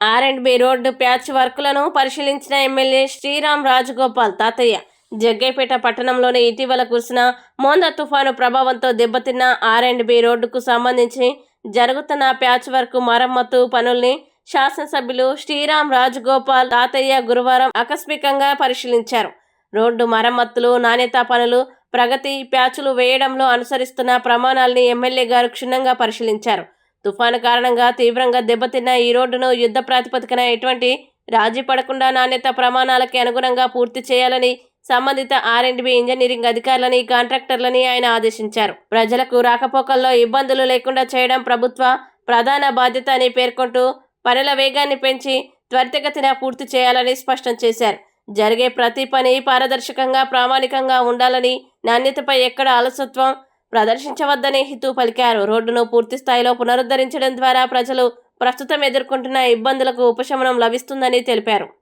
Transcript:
R and B road patch వర్క్లను పరిశీలించిన MLA Sriram Rajagopal తాతయ్య. జగ్గైపేట పట్టణంలోని ఇటీవల కురిసిన మోంద తుఫాను ప్రభావంతో దెబ్బతిన్న ఆర్ అండ్ బి రోడ్డుకు సంబంధించి జరుగుతున్న ప్యాచ్ వర్క్ మరమ్మతు పనుల్ని శాసనసభ్యులు శ్రీరామ్ రాజగోపాల్ తాతయ్య గురువారం ఆకస్మికంగా పరిశీలించారు. రోడ్డు మరమ్మతులు నాణ్యతా పనులు ప్రగతి ప్యాచులు వేయడంలో అనుసరిస్తున్న ప్రమాణాల్ని ఎమ్మెల్యే గారు క్షుణ్ణంగా పరిశీలించారు. తుఫాను కారణంగా తీవ్రంగా దెబ్బతిన్న ఈ రోడ్డును యుద్ధ ప్రాతిపదికన ఎటువంటి రాజీ పడకుండా నాణ్యత ప్రమాణాలకి అనుగుణంగా పూర్తి చేయాలని సంబంధిత ఆర్ఎండ్బి ఇంజనీరింగ్ అధికారులని కాంట్రాక్టర్లని ఆయన ఆదేశించారు. ప్రజలకు రాకపోకల్లో ఇబ్బందులు లేకుండా చేయడం ప్రభుత్వ ప్రధాన బాధ్యత అని పేర్కొంటూ పనుల వేగాన్ని పెంచి త్వరితగతిన పూర్తి చేయాలని స్పష్టం చేశారు. జరిగే ప్రతి పని పారదర్శకంగా ప్రామాణికంగా ఉండాలని నాణ్యతపై ఎక్కడ అలసత్వం ప్రదర్శించవద్దని హితూ పలికారు. రోడ్డును పూర్తి స్థాయిలో పునరుద్ధరించడం ద్వారా ప్రజలు ప్రస్తుతం ఎదుర్కొంటున్న ఇబ్బందులకు ఉపశమనం లభిస్తుందని తెలిపారు.